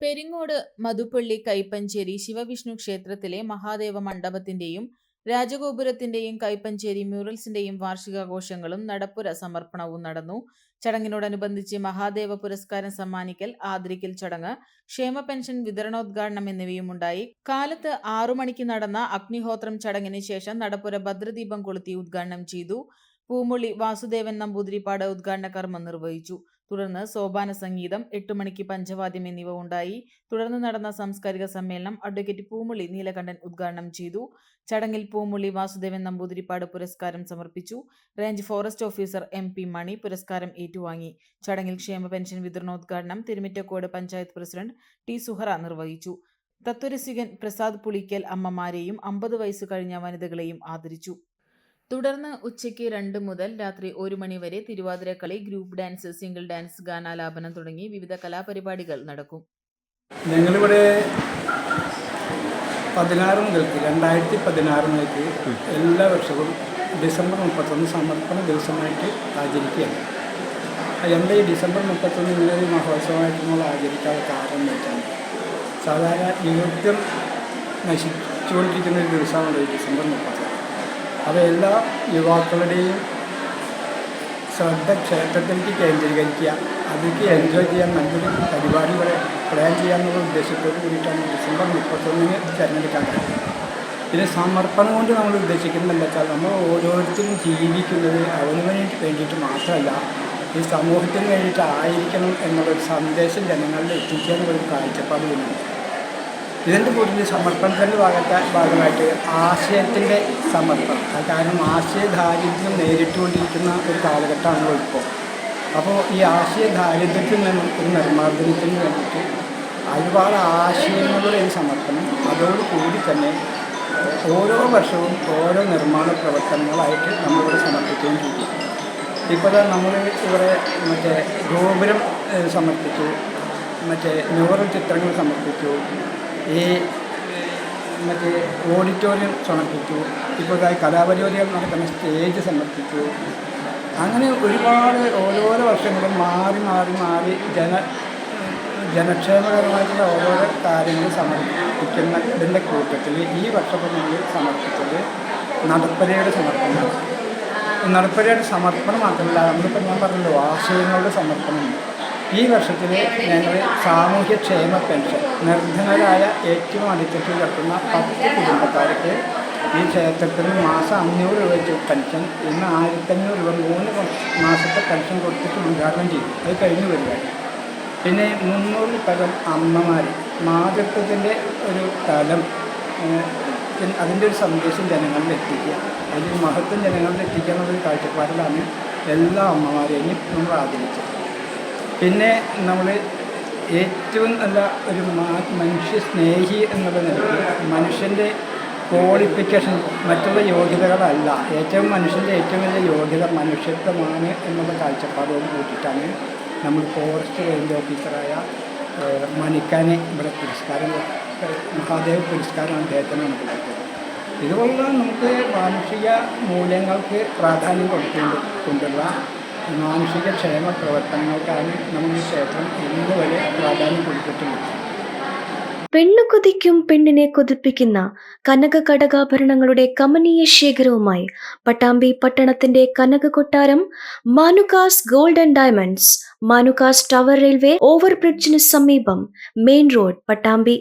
പെരിങ്ങോട് മധുപ്പള്ളി കൈപ്പഞ്ചേരി ശിവവിഷ്ണു ക്ഷേത്രത്തിലെ മഹാദേവ മണ്ഡപത്തിന്റെയും രാജഗോപുരത്തിന്റെയും കൈപ്പഞ്ചേരി മ്യൂറൽസിന്റെയും വാർഷികാഘോഷങ്ങളും നടപ്പുര സമർപ്പണവും നടന്നു. ചടങ്ങിനോടനുബന്ധിച്ച് മഹാദേവ പുരസ്കാരം സമ്മാനിക്കൽ ആദരിക്കൽ ചടങ്ങ് ക്ഷേമ പെൻഷൻ വിതരണോദ്ഘാടനം എന്നിവയും ഉണ്ടായി കാലത്ത് ആറു മണിക്ക് നടന്ന അഗ്നിഹോത്രം ചടങ്ങിന് ശേഷം നടപ്പുര ഭദ്രദീപം കൊളുത്തി ഉദ്ഘാടനം ചെയ്തു. പൂമുള്ളി വാസുദേവൻ നമ്പൂതിരിപ്പാട് ഉദ്ഘാടന കർമ്മം നിർവഹിച്ചു. തുടർന്ന് സോപാന സംഗീതം എട്ട് മണിക്ക് പഞ്ചവാദ്യം എന്നിവ ഉണ്ടായി. തുടർന്ന് നടന്ന സാംസ്കാരിക സമ്മേളനം അഡ്വക്കേറ്റ് പൂമുളി നീലകണ്ഠൻ ഉദ്ഘാടനം ചെയ്തു. ചടങ്ങിൽ പൂമുളി വാസുദേവൻ നമ്പൂതിരിപ്പാട് പുരസ്കാരം സമർപ്പിച്ചു. Range forest officer M P Mani പുരസ്കാരം ഏറ്റുവാങ്ങി. ചടങ്ങിൽ ക്ഷേമ പെൻഷൻ വിതരണോദ്ഘാടനം തിരുമിറ്റക്കോട് പഞ്ചായത്ത് പ്രസിഡന്റ് ടി സുഹറ നിർവഹിച്ചു. തത്വരസികൻ പ്രസാദ് പുളിക്കൽ അമ്മമാരെയും അമ്പത് വയസ്സ് കഴിഞ്ഞ വനിതകളെയും ആദരിച്ചു. തുടർന്ന് ഉച്ചയ്ക്ക് രണ്ട് മുതൽ രാത്രി ഒരു മണി വരെ Thiruvathirakali group dance single dance ഗാനാലാപനം തുടങ്ങി വിവിധ കലാപരിപാടികൾ നടക്കും. ഞങ്ങളിവിടെ പതിനാറ് മുതൽക്ക് രണ്ടായിരത്തി പതിനാറ് മുതൽക്ക് എല്ലാ വർഷവും ഡിസംബർ മുപ്പത്തൊന്ന് സമർപ്പണ ദിവസമായിട്ട് ആചരിക്കുകയാണ്. എന്റെ ഈ ഡിസംബർ മുപ്പത്തൊന്ന് ഇങ്ങനെ മഹോത്സവമായിട്ട് നമ്മൾ ആചരിക്കാനുള്ള കാരണം വെച്ചാൽ സാധാരണ നൃത്യം നശിച്ചുകൊണ്ടിരിക്കുന്ന ഒരു ദിവസമാണ് ഡിസംബർ മുപ്പത്തൊന്ന്. എല്ലാ യുവാക്കളുടെയും ശ്രദ്ധ ക്ഷേത്രത്തിലേക്ക് കേന്ദ്രീകരിക്കുക. അതിലേക്ക് എൻജോയ് ചെയ്യാൻ നല്ലൊരു പരിപാടികളെ പ്ലാൻ ചെയ്യാമെന്നുള്ള ഉദ്ദേശത്തോട് കൂടിയിട്ടാണ്. ഡിസംബർ മുപ്പത്തൊന്നിന് തിരഞ്ഞെടുക്കാൻ കഴിയുന്നത് പിന്നെ സമർപ്പണം കൊണ്ട് നമ്മൾ ഉദ്ദേശിക്കുന്നത് എന്താ വെച്ചാൽ നമ്മൾ ഓരോരുത്തരും ജീവിക്കുന്നത് അവന് വേണ്ടി വേണ്ടിയിട്ട് മാത്രമല്ല ഈ സമൂഹത്തിന് വേണ്ടിയിട്ട് ആയിരിക്കണം എന്നുള്ളൊരു സന്ദേശം ജനങ്ങളിൽ എത്തിക്കുക എന്നുള്ളൊരു കാഴ്ചപ്പാട് വരുന്നുണ്ട് ഇതിന്റെ കൂടുതൽ സമർപ്പണത്തിന്റെ ഭാഗത്തെ ഭാഗമായിട്ട് ആശയത്തിന്റെ സമർപ്പണം. കാരണം ആശയ ദാരിദ്ര്യം നേരിട്ടുകൊണ്ടിരിക്കുന്ന ഒരു കാലഘട്ടമാണല്ലോ ഇപ്പോൾ. അപ്പോൾ ഈ ആശയ ദാരിദ്ര്യത്തിൽ നിന്നും ഒരു നിർമ്മാർജനത്തിന് വേണ്ടിയിട്ട് ഒരുപാട് ആശയങ്ങളുടെ ഒരു സമർപ്പണം അതോടുകൂടി തന്നെ ഓരോ വർഷവും ഓരോ നിർമ്മാണ പ്രവർത്തനങ്ങളായിട്ട് നമ്മളിവിടെ സമർപ്പിച്ചുകൊണ്ടിരിക്കും ഇപ്പോൾ നമ്മൾ ഇവിടെ മറ്റേ ഗോപുരം സമർപ്പിച്ചു. മറ്റേ നൂറ് ചിത്രങ്ങൾ സമർപ്പിച്ചു. ഈ മറ്റേ ഓഡിറ്റോറിയം സമർപ്പിച്ചു ഇപ്പോൾ ഇതായി കലാപരിപാടികൾ നടക്കുന്ന സ്റ്റേജ് സമർപ്പിച്ചു. അങ്ങനെ ഒരുപാട് ഓരോരോ വർഷങ്ങളും മാറി മാറി മാറി ജന ജനക്ഷേമകരമായിട്ടുള്ള ഓരോരോ കാര്യങ്ങൾ സമർപ്പിക്കുന്ന ഇതിന്റെ കൂട്ടത്തിൽ ഈ വർഷം സമർപ്പിച്ചത് നടപ്പരയുടെ സമർപ്പണം നടപ്പരയുടെ സമർപ്പണം മാത്രമല്ല നമ്മളിപ്പോൾ ഞാൻ പറഞ്ഞല്ലോ ആശയങ്ങളുടെ സമർപ്പണമുണ്ട്. ഈ വർഷത്തിൽ ഞങ്ങളുടെ സാമൂഹ്യക്ഷേമ പെൻഷൻ നിർധനരായ ഏറ്റവും അടിത്തട്ടിൽ കിടക്കുന്ന പത്ത് കുടുംബക്കാർക്ക് ഈ ക്ഷേത്രത്തിൽ മാസം അഞ്ഞൂറ് രൂപ വെച്ച് പെൻഷൻ ഇന്ന് ആയിരത്തഞ്ഞൂറ് രൂപ മൂന്ന് മാസത്തെ പെൻഷൻ കൊടുത്തിട്ട് ഉദ്ഘാടനം ചെയ്തു. അത് കഴിഞ്ഞ് വരികയാണ് പിന്നെ മുന്നൂറിൽ പരം അമ്മമാർ മാതൃത്വത്തിന്റെ ഒരു തലം അതിന്റെ ഒരു സന്ദേശം ജനങ്ങളിൽ എത്തിക്കുക. അതിന്റെ മഹത്വം ജനങ്ങളിൽ എത്തിക്കുക എന്നുള്ളൊരു കാഴ്ചപ്പാടിലാണ് എല്ലാ അമ്മമാരെയും നമ്മൾ ആദരിച്ചത്. പിന്നെ നമ്മൾ ഏറ്റവും നല്ല ഒരു മനുഷ്യ സ്നേഹി എന്നുള്ള നിലയ്ക്ക് മനുഷ്യന്റെ ക്വാളിഫിക്കേഷൻ മറ്റുള്ള യോഗ്യതകളല്ല. ഏറ്റവും മനുഷ്യന്റെ ഏറ്റവും വലിയ യോഗ്യത മനുഷ്യത്വമാണ് എന്നുള്ള കാഴ്ചപ്പാടോട് കൂട്ടിയിട്ടാണ് നമ്മൾ ഫോറസ്റ്റ് റേഞ്ച് ഓഫീസറായ മണിക്കാനെ ഇവിടെ പുരസ്കാരം മഹാദേവ് പുരസ്കാരമാണ് അദ്ദേഹത്തിന് നമുക്ക് കൊടുത്തത് ഇതുപോലുള്ള നമുക്ക് മാനുഷിക മൂല്യങ്ങൾക്ക് പ്രാധാന്യം കൊടുത്തുകൊണ്ട് മാനുഷിക ക്ഷേമ പ്രവർത്തനങ്ങൾക്കാണ് നമ്മൾ ഈ ക്ഷേത്രം ഇന്ന് വരെ പ്രാധാന്യം കൊടുത്തിട്ടുള്ളത് പെണ്ണു കൊതിക്കും പെണ്ണിനെ കൊതിപ്പിക്കുന്ന കനക കടകാഭരണങ്ങളുടെ കമനീയ ശേഖരവുമായി പട്ടാമ്പി പട്ടണത്തിന്റെ കനക കൊട്ടാരം Manukas gold and diamonds Manukas tower railway ഓവർബ്രിഡ്ജിന് സമീപം മെയിൻ റോഡ് പട്ടാമ്പി